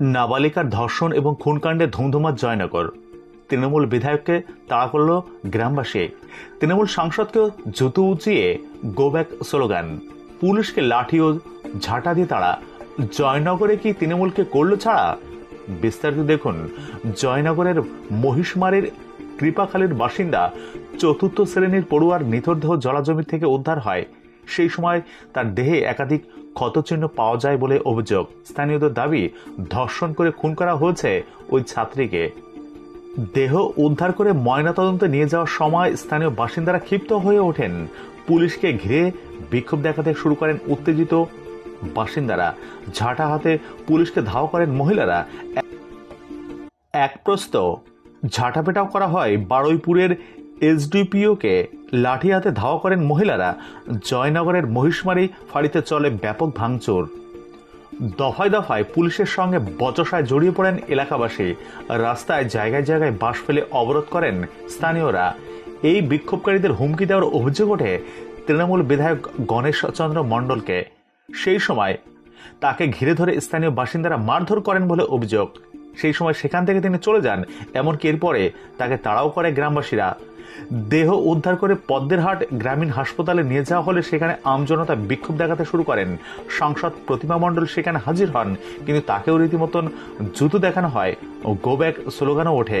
নাবালিকার ধর্ষণ এবং খুনকাণ্ডে ধুমধুমার জয়নগর। তৃণমূল বিধায়ককে তাড়া করল গ্রামবাসী। তৃণমূল সাংসদকেও জুতো উঁচিয়ে গো ব্যাক স্লোগান। পুলিশকে লাঠি ও ঝাঁটা দিয়ে তাড়া। জয়নগরে কি তৃণমূলকে করল ছাড়া? বিস্তারিত দেখুন। জয়নগরের মহিষমারের কৃপাখালীর বাসিন্দা চতুর্থ শ্রেণির পড়ুয়ার নিথরদেহ জলাজমি থেকে উদ্ধার হয়। সেই সময় তার দেহে একাধিক ক্ষতচিহ্ন পাওয়া যায় বলে অভিযোগ। স্থানীয়দের দাবি, ধর্ষণ করে খুন করা হয়েছে ওই ছাত্রীকে। দেহ উদ্ধার করে ময়নাতদন্তে নিয়ে যাওয়ার সময় স্থানীয় বাসিন্দারা ক্ষিপ্ত হয়ে ওঠেন। পুলিশকে ঘিরে বিক্ষোভ দেখাতে শুরু করেন উত্তেজিত বাসিন্দারা। ঝাঁটা হাতে পুলিশকে ধাওয়া করেন মহিলারা। এক প্রস্ত ঝাঁটাপেটাও করা হয় বারুইপুরের এসডিপিওকে লাঠি হাতে ধাওয়া করেন মহিলারা। জয়নগরের মহিষমারি ফাঁড়িতে চলে ব্যাপক ভাঙচুর। দফায় দফায় পুলিশের সঙ্গে বচসায় জড়িয়ে পড়েন এলাকাবাসী। রাস্তায় জায়গায় জায়গায় বাস ফেলে অবরোধ করেন স্থানীয়রা। এই বিক্ষোভকারীদের হুমকি দেওয়ার অভিযোগ ওঠে তৃণমূল বিধায়ক গণেশ চন্দ্র মণ্ডলকে। সেই সময় তাকে ঘিরে ধরে স্থানীয় বাসিন্দারা মারধর করেন বলে অভিযোগ। সেই সময় সেখান থেকে তিনি চলে যান, এমনকি এরপরে তাকে তাড়াও করে গ্রামবাসীরা। দেহ উদ্ধার করে পদ্মেরহাট গ্রামীণ হাসপাতালে নিয়ে যাওয়া হলে সেখানে আমজনতা বিক্ষোভ দেখাতে শুরু করেন। সংসদ প্রতিমা মণ্ডল সেখানে হাজির হন, কিন্তু তাকেও রীতিমতন জুতো দেখানো হয় ও গো ব্যাক স্লোগানও ওঠে।